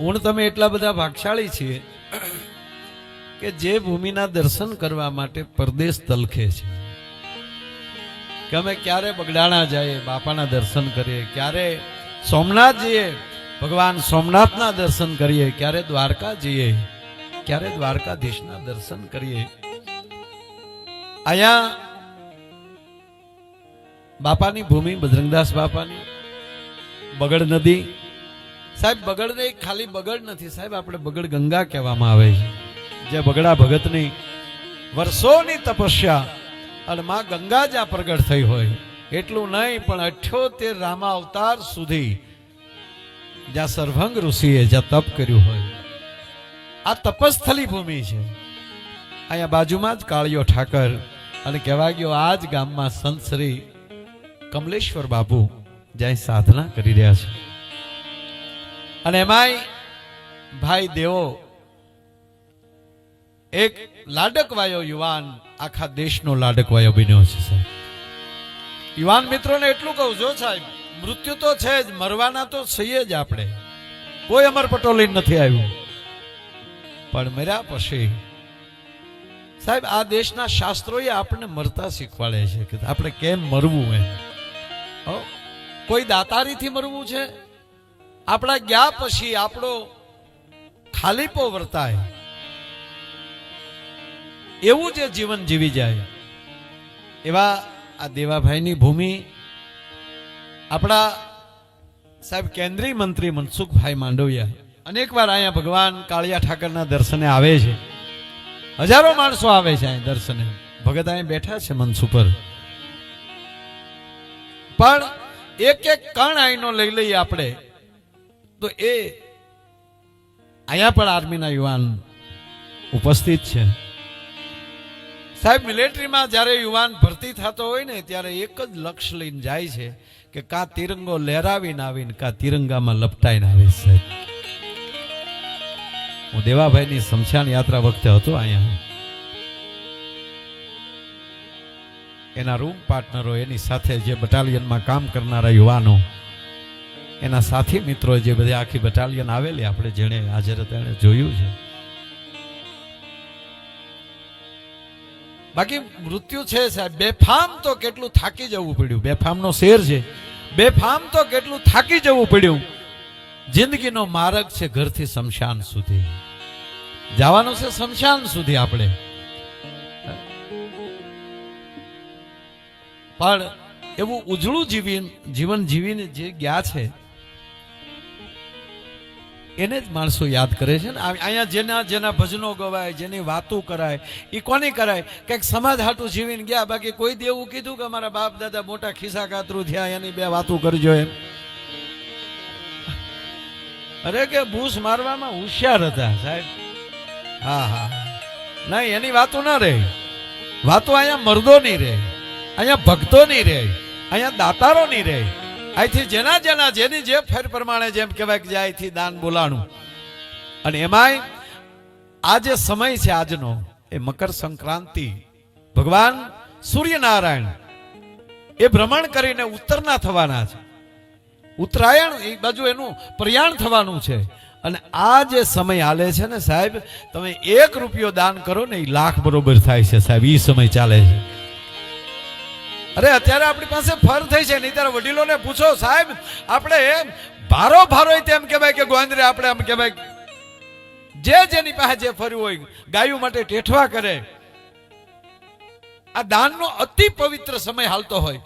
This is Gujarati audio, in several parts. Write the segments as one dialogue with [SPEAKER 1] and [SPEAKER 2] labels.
[SPEAKER 1] હું તમે એટલા બધા ભાગશાળી છીએ કે જે ભૂમિના દર્શન કરવા માટે પરદેશ તલખે છે. કે અમે ક્યારે બગડાણા જઈએ, બાપાના દર્શન કરીએ, ક્યારે સોમનાથ જઈએ, ભગવાન સોમનાથના દર્શન કરીએ, ક્યારે દ્વારકા જઈએ, ક્યારે દ્વારકાધીશના દર્શન કરીએ. અહીંયા બાપાની ભૂમિ, બજરંગદાસ બાપાની, બગડ નદી સાહેબ બગડ નહીં ખાલી બગડ નથી સાહેબ, આપણે બગડ ગંગા કહેવામાં આવે છે. જે બગડા ભગતની વર્ષોની તપસ્યા અને માં ગંગા જ્યાં પ્રગટ થઈ હોય. એટલું નહીં, પણ અઠ્યોતેર રામા અવતાર સુધી જ્યાં સર્વંગ ઋષિએ જ્યાં તપ કર્યું હોય. આ તપસ્થલી ભૂમિ છે. અહીંયા બાજુમાં જ કાળિયો ઠાકર અને કહેવા ગયો આ જ ગામમાં સંત શ્રી કમલેશ્વર બાબુ જ્યાં સાધના કરી રહ્યા છે. અને એમાંય ભાઈ દેવો, એક લાડકવાયો યુવાન આખા દેશનો લાડકવાયો બન્યો છે યુવાન મિત્રોને એટલું કહું, જો સાહેબ, મૃત્યુ તો છે જ, મરવાના તો છીએ જ આપણે. કોઈ અમર પટોલી નથી આવ્યું. પણ મર્યા પછી, સાહેબ, આ દેશના શાસ્ત્રોએ આપણને મરતા શીખવાડે છે કે આપણે કેમ મરવું એમ? કોઈ દાતારીથી મરવું છે? આપણા ગયા પછી આપણો ખાલીપો વર્તાય. એવું જે જીવન જીવી જાય. એવા આ દેવાભાઈની ભૂમિ આપણા સાહેબ કેન્દ્રીય મંત્રી મનસુખભાઈ માંડવિયા અનેક વાર અહીંયા ભગવાન કાળિયા ઠાકરના દર્શને આવે છે. હજારો માણસો આવે છે અહીં દર્શને. ભગત અહીં બેઠા છે મંચ ઉપર. પણ એક એક કણ અહીંનો લઈ લઈએ આપણે. તો એ અહીંયા પણ આર્મીના યુવાન ઉપસ્થિત છે. સાહેબ, મિલિટરીમાં જ્યારે યુવાન ભરતી થતો હોય ને, ત્યારે એક જ લક્ષ્ય લઈને જાય છે કે કા તિરંગો લહેરાવીને આવીને, કા તિરંગામાં લપટાઈને આવીશ સાહેબ. હું દેવાભાઈની શમશાન યાત્રા વખતે હતો અહીંયા. એના રૂમ પાર્ટનરો એની સાથે જે બટાલિયનમાં કામ કરનારા યુવાનો એના સાથી મિત્રો જે બધી આખી બટાલિયન આવેલી, આપણે જેણે હાજર હતા એણે જોયું છે. બાકી મૃત્યુ છે સાહેબ. બેફામ તો કેટલું થાકી જવું પડ્યું. બેફામનો શેર છે. બેફામ તો કેટલું થાકી જવું પડ્યું. જિંદગીનો માર્ગ છે ઘરથી શમશાન સુધી. જવાનું છે શમશાન સુધી આપણે. પણ એવું ઉજળું જીવન જીવન જીવીને જે ગયા છે એને જ માણસો યાદ કરે છે ને? અહીંયા જેના જેના ભજનો ગવાય, જેની વાતો કરાય એ કોની કરાય? કંઈક સમાજ હાટું જીવીને ગયા, બાકી કોઈ દેવું કીધું કે અમારા બાપ દાદા મોટા ખિસ્સા કાતરું થયા, એની બે વાતો કરજો એમ. અરે કે ભૂસ મારવામાં હોશિયાર હતા, સાહેબ. હા હા નહીં એની વાતો ના રહે. વાતો અહીંયા મર્દો નહીં રહે, અહીંયા ભક્તો નહીં રહે, અહીંયા દાતારો નહીં રહે. અહીંથી જેના જેના જેની જે ફેર પ્રમાણે જેમ કહેવાય કે જે અહીંથી દાન બોલાણું. અને એમાંય આ જે સમય છે આજનો, એ મકર સંક્રાંતિ, ભગવાન સૂર્યનારાયણ, એ ભ્રમણ કરીને ઉત્તરના થવાના છે. ઉત્તરાયણ એ બાજુ એનું પ્રયાણ થવાનું છે. અને આ જે સમય હાલે છે ને સાહેબ, તમે એક રૂપિયો દાન કરો ને એ લાખ બરોબર થાય છે સાહેબ એ સમય ચાલે છે. અરે, અત્યારે આપણી પાસે ફર થઈ છે. નહીં ત્યારે વડીલોને પૂછો, સાહેબ, આપણે ભારો ભારો તેમ કહેવાય કે ગોંદરે આપણે એમ કહેવાય, જે જેની પાસે જે ફર્યું હોય, ગાયું માટે ટેઠવા કરે. આ દાનનો અતિ પવિત્ર સમય હાલતો હોય.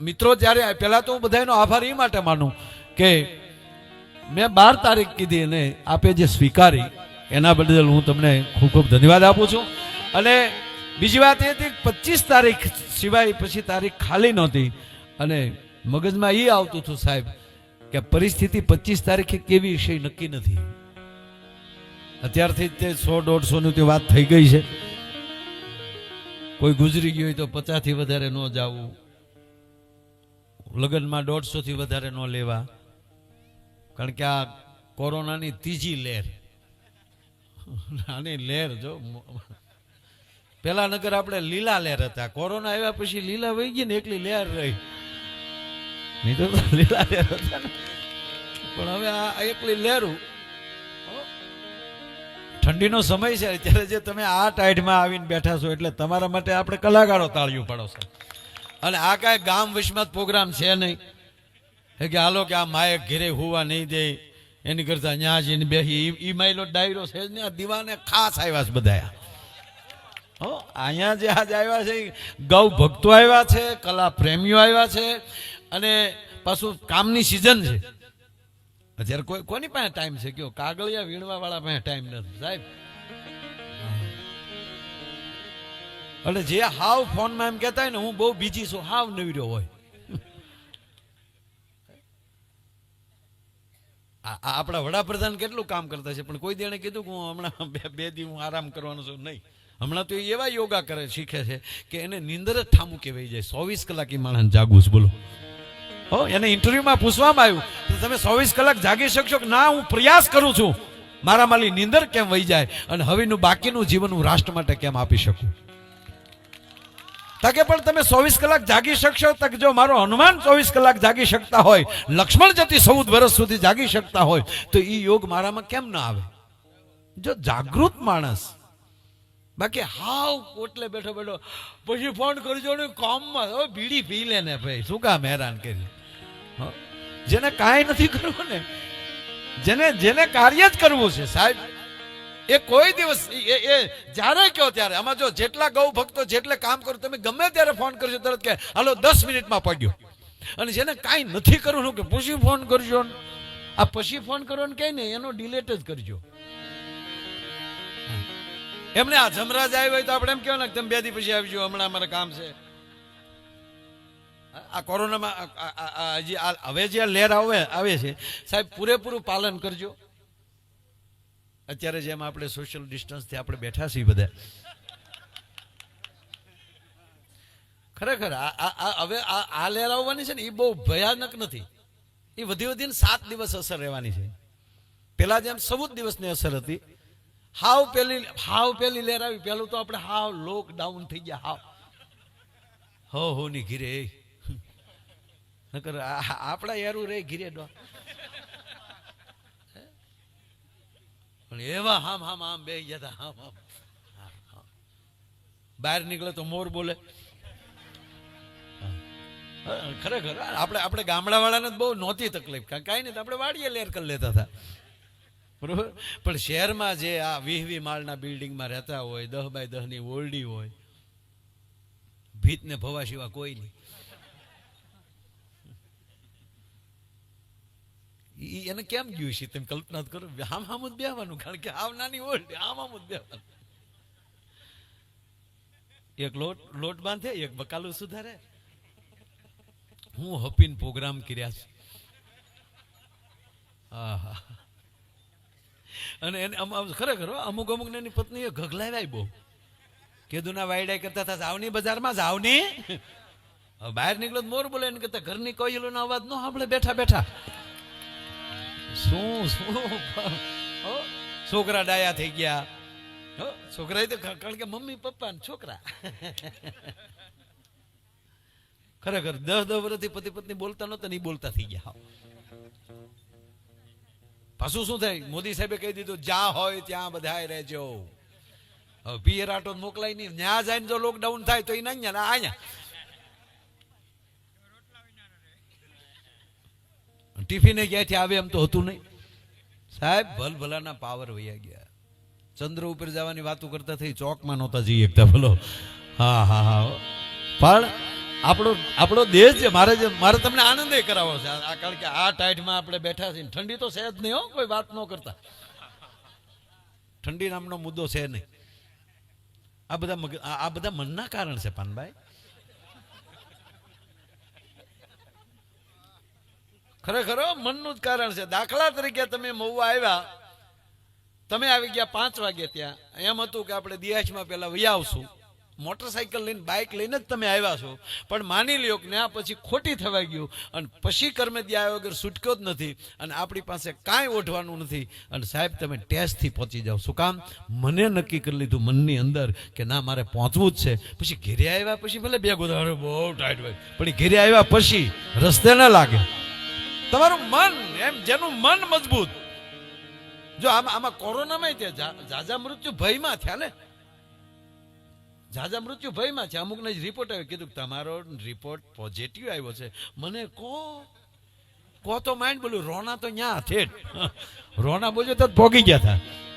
[SPEAKER 1] મિત્રો, જ્યારે પહેલાં તો હું બધાનો આભાર એ માટે માનું કે મેં બાર તારીખ કીધી અને આપે જે સ્વીકારી, એના બદલ હું તમને ખૂબ ખૂબ ધન્યવાદ આપું છું. અને બીજી વાત એ હતી પચીસ તારીખ સિવાય પછી તારીખ ખાલી નહોતી. અને મગજમાં એ આવતું હતું સાહેબ કે પરિસ્થિતિ પચીસ તારીખે કેવી છે નક્કી નથી. અત્યારથી તે સો, દોઢસોની તે વાત થઈ ગઈ છે. કોઈ ગુજરી ગયું હોય તો પચાસથી વધારે ન જવું. લગ્નમાં દોઢસો થી વધારે ન લેવા. કારણ કે આ કોરોનાની ત્રીજી લહેર. આની લહેર જો. પેલા નગર આપણે લીલા લહેર હતા. કોરોના આવ્યા પછી લીલા વહી ગઈ ને એકલી લહેર રહી. નહીં તો લીલા લહેર હતા પણ હવે આ એકલી લહેરું ઠંડીનો સમય છે અત્યારે જે તમે આ ટાઈડમાં આવીને બેઠા છો એટલે તમારા માટે આપણે કલાકારો તાળીઓ પાડો છો. અને આ કાંઈ ગામ વિશ્વમાં પ્રોગ્રામ છે નહીં. એ કે હાલો કે આ માયક ઘેરે હોવા નહીં દે. એની કરતા ન્યા જઈને બેસી એ માયલો ડાયરો છે ને દીવાને ખાસ આવ્યા છે બધા અહીંયા જે આજ આવ્યા છે, ગૌ ભક્તો આવ્યા છે, કલા પ્રેમીઓ આવ્યા છે, અને પાછું કામની સિઝન છે. અત્યારે કોઈ કોની પાસે ટાઈમ છે? કયો, કાગળિયા વીણવા વાળા પાસે ટાઈમ નથી, સાહેબ. એટલે જે હાવ ફોનમાં એમ કહેતા હોય ને, હું બહુ બીજી છું, હાવ નવીરો હોય. આપણા વડાપ્રધાન કેટલું કામ કરતા છે, પણ કોઈ દેણે કીધું કે હું હમણાં બે બે દી હું આરામ કરવાનો છું? નહીં. હમણાં તો એવા યોગા કરે, શીખે છે કે એને નીંદર જ ઠામું કહેવાય જાય. ચોવીસ કલાક એ માણસ જાગું છે, બોલો. હો, એને ઇન્ટરવ્યુમાં પૂછવામાં આવ્યું કે તમે ચોવીસ કલાક જાગી શકશો કે ના, હું પ્રયાસ કરું છું. મારા માલી નીંદર કેમ વહી જાય અને હવેનું બાકીનું જીવન હું રાષ્ટ્ર માટે કેમ આપી શકું? તાકે પણ તમે ચોવીસ કલાક જાગી શકશો, તક જો મારો હનુમાન ચોવીસ કલાક જાગી શકતા હોય, લક્ષ્મણ જતી ચૌદ વર્ષ સુધી જાગી શકતા હોય, તો એ યોગ મારામાં કેમ ના આવે? જો જાગૃત માણસ બાકી હાવ કોટલે બેઠો બેઠો. પછી ફોન કરજો ને કોમમાં. બીડી પી લે ને ભાઈ. શું કામ હેરાન કરી? જેને કાંઈ નથી કરવું ને, જેને જેને કાર્ય જ કરવું છે, સાહેબ. એ કોઈ દિવસ, એ- એ, જ્યારે કહો ત્યારે. આમાં જો જેટલા ગૌ ભક્તો જેટલે કામ કરો, તમે ગમે ત્યારે ફોન કરજો, તરત કે, હાલો, દસ મિનિટમાં પડ્યો. અને જેને કાંઈ નથી કરવું કે, પછી ફોન કરજો ને. આ પછી ફોન કરો ને કહે નહીં, એનો ડિલેટ જ કરજો. એમને આ જમરાજ આવ્યો હોય તો આપણે એમ કહેવાય ને તમે બે દી પછી આવજો હમણાં અમારે કામ છે. આ- કોરોનામાં હજી હવે જે લહેર આવે આવે છે, સાહેબ, પૂરેપૂરું પાલન કરજો. અત્યારે જેમ આપણે સોશિયલ ડિસ્ટન્સથી આપણે બેઠા છીએ બધા. ખરેખર, આ હવે આ લહેર આવવાની છે ને એ બહુ ભયાનક નથી. એ વધી વધીને સાત દિવસ અસર રહેવાની છે. પેલા જેમ સૌ દિવસની અસર હતી હાવ પેલી હાવ પેલી લહેર આવી. પેલું તો આપણે હાવ લોકડાઉન થઈ ગયા, હાવ. હો હો, ની ઘીરે. આપણા યારું રે ઘીરે પણ એવા હામ હામ આમ બે ગયા હતા હામ હામ. બહાર નીકળે તો મોર બોલે. ખરેખર આપણે આપણે ગામડા વાળાને બહુ નહોતી તકલીફ. કાંઈ નહીં આપણે વાડીએ લેર કરી લેતા હતા બરોબર? પણ શહેરમાં જે આ વીસ માળના બિલ્ડિંગમાં રહેતા હોય, દહ બાય દહની ઓરડી હોય ભીત ને ભવા સિવા કોઈ નહીં. એને કેમ ગયું છે? તમે કલ્પના કરો, આમ આમ જ બેહવાનું, કારણ કે આમ નાની ઓરડી, આમ આમ જ બેહવાનું. એક લોટ લોટ બાંધે, એક બકાલું સુધારે. હું હપીન પ્રોગ્રામ કર્યા છે. આહા. અને એને ખરેખર અમુક અમુક એની પત્નીએ ઘગલાવ્યા બહુ કીધું વાયડા કરતા હતા, જાવની બજારમાં, જાવની. બહાર નીકળો મોર બોલે, એને કરતા ઘરની કોયલો નો અવાજ ન આપણે બેઠા બેઠા. શું શું છોકરા ડાયા થઈ ગયા. છોકરા તો કારણ કે મમ્મી, પપ્પા ને છોકરા. ખરેખર દસ દસ વર્ષથી પતિ પત્ની બોલતા નહોતા નહીં બોલતા થઈ ગયા. પાછું શું થાય? મોદી સાહેબે કહી દીધું, જ્યાં હોય ત્યાં બધા રહેજો. પિયર આટો મોકલાય નહીં. ત્યાં જાય જો લોકડાઉન થાય તો એ ના અહીંયા. અહીંયા ટિફિને ક્યાંથી આવે એમ તો હતું નહીં. સાહેબ ભલ ભલાના પાવર વયા ગયા. ચંદ્ર ઉપર જવાની વાતો કરતા થઈ, ચોકમાં નહોતા જઈ એકતા ભલો હા હા હા. પણ આપણો આપણો દેશ છે, મારે જે, મારે તમને આનંદ કરાવો છે. આ કારણ કે આ ટાઈટમાં આપણે બેઠા છીએ. ઠંડી તો છે જ નહીં, હો, કોઈ વાત ન કરતા. ઠંડી નામનો મુદ્દો છે નહીં. આ બધા આ બધા મનના કારણ છે, પાનભાઈ. ખરેખર મનનું જ કારણ છે. દાખલા તરીકે તમે મહુવા આવ્યા. તમે આવી ગયા પાંચ વાગે ત્યાં. એમ હતું કે આપણે દિયાશમાં પેલા વહી આવશું. મોટરસાઇકલ લઈને, બાઇક લઈને જ તમે આવ્યા છો. પણ માની લ્યો કે આ પછી ખોટી થવાઈ ગયું. અને પછી કર્મે આવ્યા વગર છૂટક્યો જ નથી. અને આપણી પાસે કાંઈ ઓઢવાનું નથી. અને સાહેબ, તમે ટેસ્ટથી પહોંચી જાઓ. શું કામ? મને નક્કી કરી લીધું મનની અંદર કે ના, મારે પહોંચવું જ છે. પછી ઘેરે આવ્યા પછી ભલે બે ગોદાવરો બહુ ટાઈટ હોય. પણ ઘેરે આવ્યા પછી રસ્તે ન લાગે. તમારું મન એમ, જેનું મન મજબૂત. જો આમાં આમાં કોરોનામાં ત્યાં જાજા મૃત્યુ ભયમાં થયા ને? ઝાઝા મૃત્યુ ભયમાં છે. અમુકને રિપોર્ટ આવ્યો. કીધું તમારો રિપોર્ટ પોઝિટિવ આવ્યો છે. મને કો કો તો માઇન્ડ બોલ્યું રોના તો ન્યા થેટ રોના બોલ્યો તો જ ભોગી ગયા હતા.